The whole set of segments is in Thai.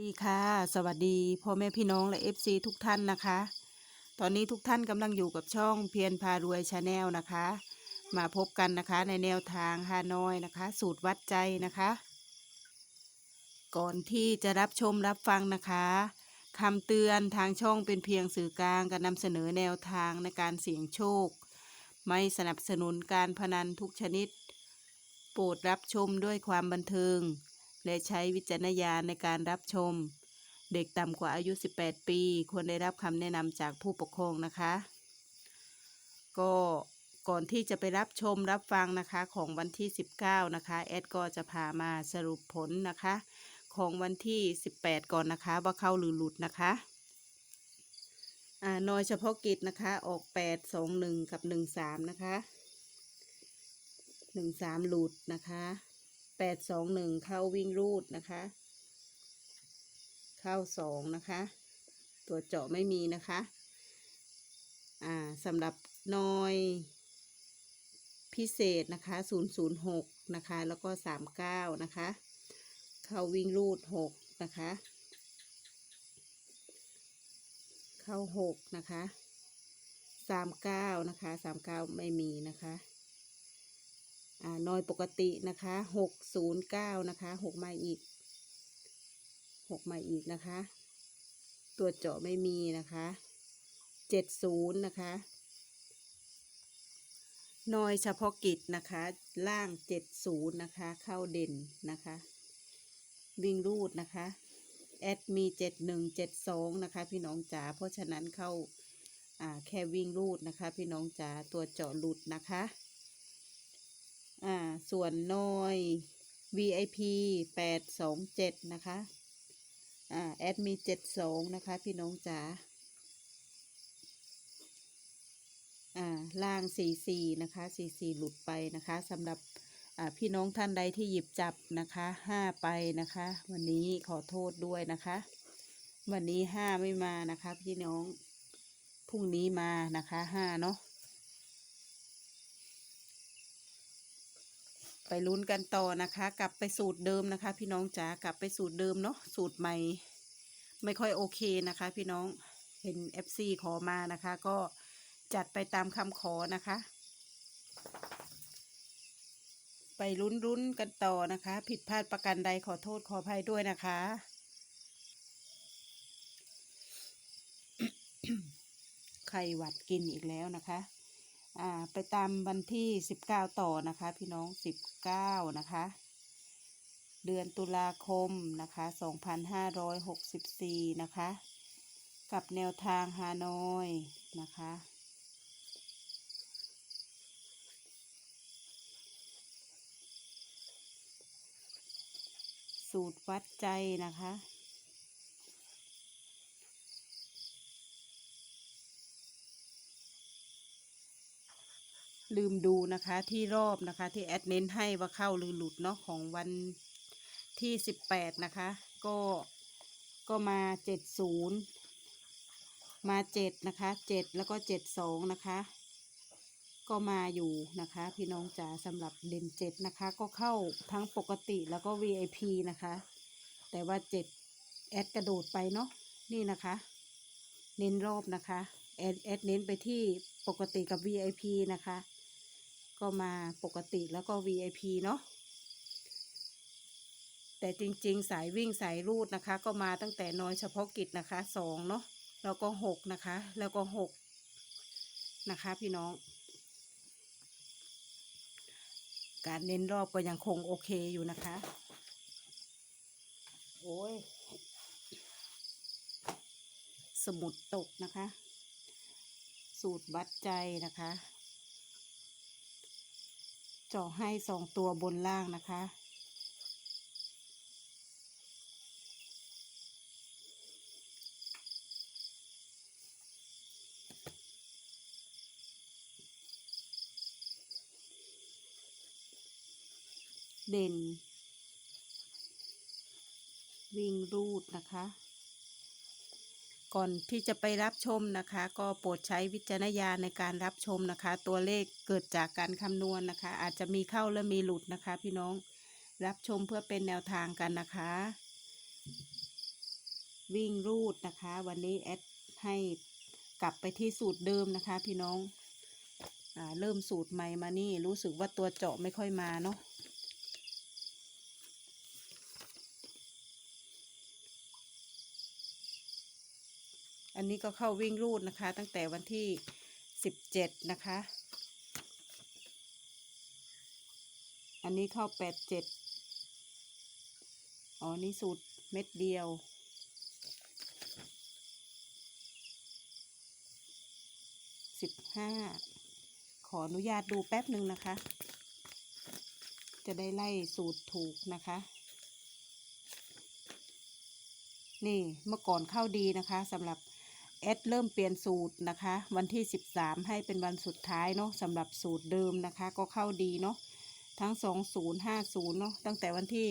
ดีค่ะ สวัสดีพ่อแม่พี่น้องและ FC ทุกท่านนะคะ ตอนนี้ทุกท่านกำลังอยู่กับช่องเพียรพารวยชาแนลนะคะ มาพบกันนะคะในแนวทางฮานอยนะคะ สูตรวัดใจนะคะ ก่อนที่จะรับชมรับฟังนะคะคำเตือนทางช่องเป็นเพียงสื่อกลางการนำเสนอแนวทางในการเสี่ยงโชค ไม่สนับสนุนการพนันทุกชนิด โปรดรับชมด้วยความบันเทิง และใช้วิจารณญาณในการรับชม เด็กต่ำกว่าอายุ 18 ปี ควรได้รับคำแนะนำจากผู้ปกครองนะคะ ก็ก่อนที่จะไปรับชมรับฟังนะคะของวันที่ 19 นะคะ แอดก็จะพามาสรุปผลนะคะ ของวันที่ 18 ก่อนนะคะ ว่าเข้าหรือหลุดนะคะอ่าน้อยเฉพาะกิจนะคะ ออก 8 2 1 กับ 1 3 นะคะ 1 3 หลุดนะคะ ดสองหนึ่งเข้าวิ่งรูดนะคะ เข้าสองนะคะ ตัวเจาะไม่มีนะคะ อ่าสำหรับนอยพิเศษนะคะศูนย์ศูนย์หกนะคะ แล้วก็สามเก้านะคะ เข้าวิ่งรูดหกนะคะ เข้าหกนะคะสามเก้านะคะสามเก้าไม่มีนะคะ น้อยปกตินะคะหกศูนย์เก้านะคะหกมาอีกหกมาอีกนะคะ ตัวเจาะไม่มีนะคะเจ็ดศูนย์นะคะน้อยเฉพาะกิจนะคะ ล่างเจ็ดศูนย์นะคะ เข้าเด่นนะคะ วิ่งรูดนะคะแอดมีเจ็ดหนึ่งเจ็ดสองนะคะ พี่น้องจ๋าเพราะฉะนั้นเข้าแค่วิ่งรูดนะคะ พี่น้องจ๋าตัวเจาะหลุดนะคะ อ่า ส่วนน้อย VIP แปดสองเจ็ดนะคะ อ่า แอดมีเจ็ดสองนะคะ พี่น้องจ๋า อ่า ล่างสี่สี่นะคะสี่สี่หลุดไปนะคะสำหรับอ่าพี่น้องท่านใดที่หยิบจับนะคะห้าไปนะคะ วันนี้ขอโทษด้วยนะคะ วันนี้ห้าไม่มานะคะ พี่น้องพรุ่งนี้มานะคะห้าเนาะ ไปลุ้นกันต่อนะคะ กลับไปสูตรเดิมนะคะ พี่น้องจ๋ากลับไปสูตรเดิมเนาะสูตรใหม่ ไม่ค่อยโอเคนะคะ พี่น้องเห็น FC ขอมานะคะ ก็จัดไปตามคำขอนะคะ ไปลุ้นรุ้นกันต่อนะคะ ผิดพลาดประกันใดขอโทษขออภัยด้วยนะคะไข้หวัดกินอีกแล้วนะคะ อ่าไปตามวันที่สิบเก้าต่อนะคะ พี่น้องสิบเก้านะคะ เดือนตุลาคมนะคะสองพันห้าร้อยหกสิบสี่นะคะ กับแนวทางฮานอยนะคะสูตรวัดใจนะคะ ลืมดูนะคะที่รอบนะคะที่แอดเน้นให้ว่าเข้าหรือหลุดเนาะของวันที่สิบแปดนะคะ ก็ก็มาเจ็ดศูนย์มาเจ็ดนะคะเจ็ดแล้วก็เจ็ดสองนะคะก็มาอยู่นะคะ พี่น้องจ๋าสำหรับเด่นเจ็ดนะคะ ก็เข้าทั้งปกติแล้วก็ VIP นะคะ แต่ว่าเจ็ดแอดกระโดดไปเนาะนี่นะคะ เน้นรอบนะคะแอดแอดเน้นไปที่ปกติกับ VIP นะคะ ก็มาปกติแล้วก็ VIP เนาะแต่จริงๆ สายวิ่งสายรูดนะคะ ก็มาตั้งแต่น้อยเฉพาะกิจนะคะสองเนาะแล้วก็หกนะคะ แล้วก็หกนะคะ พี่น้อง การเน้นรอบก็ยังคงโอเคอยู่นะคะ โอ้ยสมุดตกนะคะ สูตรวัดใจนะคะ เจาะให้สองตัวบนล่างนะคะ เด่น วิ่งรูดนะคะ ก่อนที่จะไปรับชมนะคะ ก็โปรดใช้วิจารณญาณในการรับชมนะคะ ตัวเลขเกิดจากการคำนวณนะคะ อาจจะมีเข้าและมีหลุดนะคะ พี่น้องรับชมเพื่อเป็นแนวทางกันนะคะ วิ่งรูดนะคะ วันนี้แอดให้กลับไปที่สูตรเดิมนะคะ พี่น้องอเริ่มสูตรใหม่มานี่รู้สึกว่าตัวเจาะไม่ค่อยมาเนาะ อันนี้ก็เข้าวิ่งรูดนะคะ ตั้งแต่วันที่สิบเจ็ดนะคะ อันนี้เข้าแปดเจ็ดอ๋อ นี่สูตรเม็ดเดียวสิบห้าขออนุญาตดูแป๊บหนึ่งนะคะ จะได้ไล่สูตรถูกนะคะ นี่เมื่อก่อนเข้าดีนะคะสำหรับ แอดเริ่มเปลี่ยนสูตรนะคะ วันที่ 13 ให้เป็นวันสุดท้ายเนาะสำหรับสูตรเดิมนะคะ ก็เข้าดีเนาะทั้ง 2050เนาะตั้งแต่วันที่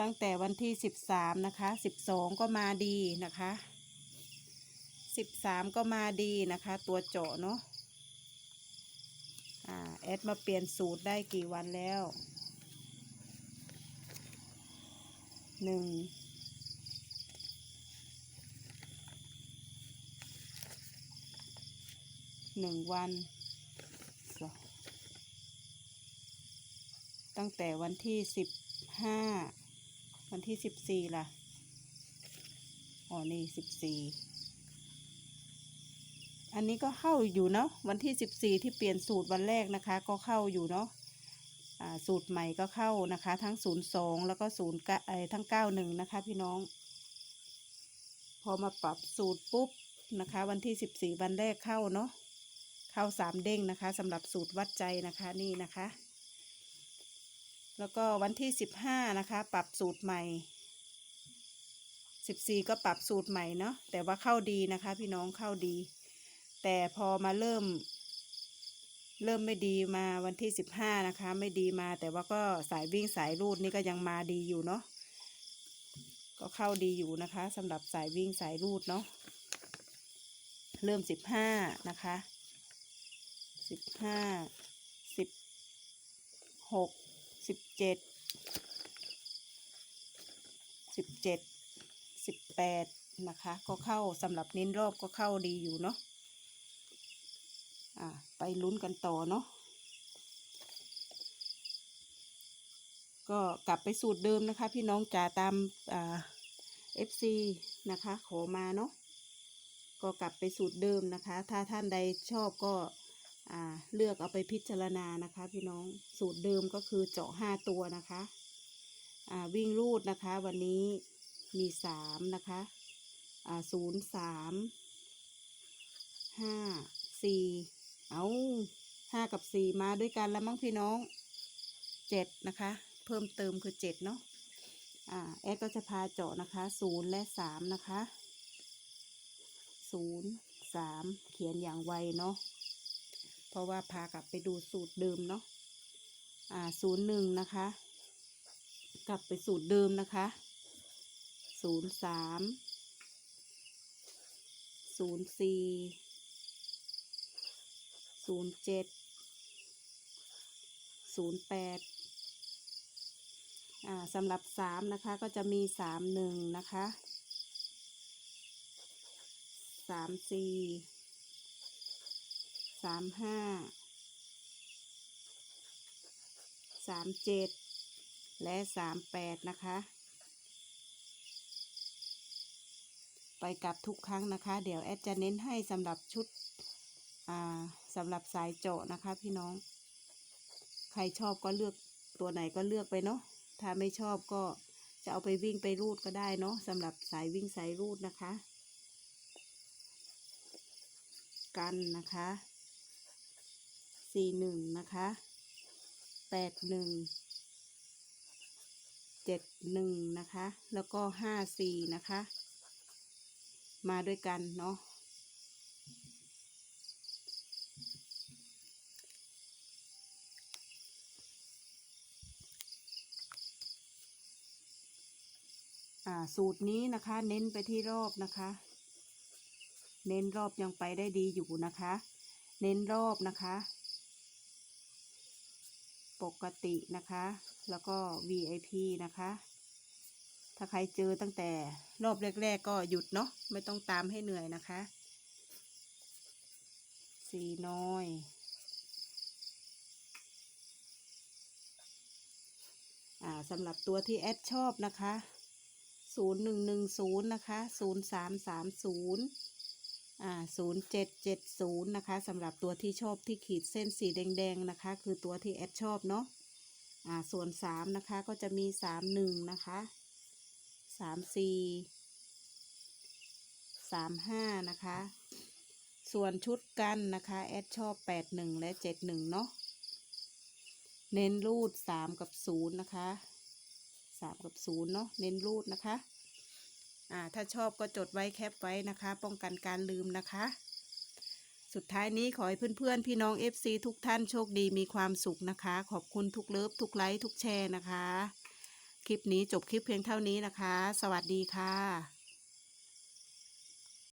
ตั้งแต่วันที่ 13 นะคะ 12 ก็มาดีนะคะ 13 ก็มาดีนะคะ ตัวเจาะเนาะอ่าแอดมาเปลี่ยนสูตรได้กี่วันแล้ว 1 หนึ่งวันตั้งแต่วันที่สิบห้าวันที่สิบสี่ล่ะอ๋อนี่สิบสี่อันนี้ก็เข้าอยู่เนาะวันที่สิบสี่ที่เปลี่ยนสูตรวันแรกนะคะ ก็เข้าอยู่เนาะสูตรใหม่ก็เข้านะคะ ทั้งศูนย์สองแล้วก็ศูนย์เอ้ทั้งเก้าหนึ่งนะคะ พี่น้อง พอมาปรับสูตรปุ๊บนะคะ วันที่สิบสี่วันแรกเข้าเนาะ เข้าสามเด้งนะคะสำหรับสูตรวัดใจนะคะนี่นะคะ แล้วก็วันที่สิบห้านะคะ ปรับสูตรใหม่สิบสี่ก็ปรับสูตรใหม่เนาะแต่ว่าเข้าดีนะคะ พี่น้องเข้าดี แต่พอมาเริ่ม เริ่มไม่ดีมาวันที่สิบห้านะคะ ไม่ดีมา แต่ว่าก็สายวิ่งสายรูดนี่ก็ยังมาดีอยู่เนาะก็เข้าดีอยู่นะคะสำหรับสายวิ่งสายรูดเนาะเริ่มสิบห้านะคะ สิบห้าสิบหกสิบเจ็ดสิบเจ็ดสิบแปดนะคะ ก็เข้าสำหรับเน้นรอบก็เข้าดีอยู่เนาะอ่าไปลุ้นกันต่อเนาะก็กลับไปสูตรเดิมนะคะ พี่น้องจ๋าตามอ่า FC นะคะ ขอมาเนาะก็กลับไปสูตรเดิมนะคะ ถ้าท่านใดชอบก็ เลือกเอาไปพิจารณานะคะ พี่น้องสูตรเดิมก็คือเจาะห้าตัวนะคะอ่าวิ่งรูดนะคะ วันนี้มีสามนะคะศูนย์สามห้าสี่เอาห้ากับสี่มาด้วยกันแล้วมั้งพี่น้องเจ็ดนะคะ เพิ่มเติมคือเจ็ดเนาะอ่าแอดก็จะพาเจาะนะคะศูนย์และสามนะคะศูนย์สามเขียนอย่างไวเนาะ ราะว่าพากลับไปดูสูตรเดิมเนาะอ่าศูนย์หนึ่งนะคะ กลับไปสูตรเดิมนะคะศูนย์สามศูนย์สี่ศูนย์เจ็ดศูนย์แปดอ่าสำหรับสามนะคะก็จะมีสามหนึ่งนะคะสามสี่ สามห้าสามเจ็ดและสามแปดนะคะ ไปกลับทุกครั้งนะคะ เดี๋ยวแอดจะเน้นให้สำหรับชุดอ่าสำหรับสายเจาะนะคะพี่น้อง ใครชอบก็เลือกตัวไหนก็เลือกไปเนาะถ้าไม่ชอบก็จะเอาไปวิ่งไปรูดก็ได้เนาะสำหรับสายวิ่งสายรูดนะคะ กันนะคะ สี่หนึ่งนะคะแปดหนึ่งเจ็ดหนึ่งนะคะ แล้วก็ห้าสี่นะคะ มาด้วยกันเนาะอ่าสูตรนี้นะคะ เน้นไปที่รอบนะคะ เน้นรอบยังไปได้ดีอยู่นะคะ เน้นรอบนะคะ ปกตินะคะ แล้วก็ VIP นะคะ ถ้าใครเจอตั้งแต่รอบแรก ๆ ก็หยุดเนาะไม่ต้องตามให้เหนื่อยนะคะ สีน้อยสำหรับตัวที่แอดชอบนะคะ 0110 นะคะ 0330 อ่าศูนย์เจ็ดเจ็ดศูนย์นะคะสำหรับตัวที่ชอบที่ขีดเส้นสีแดงๆนะคะ คือตัวที่แอดชอบเนาะอ่าส่วนสามนะคะก็จะมีสามหนึ่งนะคะสามสี่สามห้านะคะ ส่วนชุดกันนะคะแอดชอบแปดหนึ่งและเจ็ดหนึ่งเนาะเน้นรูดสามกับศูนย์นะคะสามกับศูนย์เนาะเน้นรูดนะคะ อ่าถ้าชอบก็จดไว้แคปไว้นะคะ ป้องกันการลืมนะคะ สุดท้ายนี้ขอให้เพื่อนๆ พี่น้อง FC ทุกท่านโชคดีมีความสุขนะคะ ขอบคุณทุกเลิฟทุกไลค์ทุกแชร์นะคะ คลิปนี้จบคลิปเพียงเท่านี้นะคะ สวัสดีค่ะ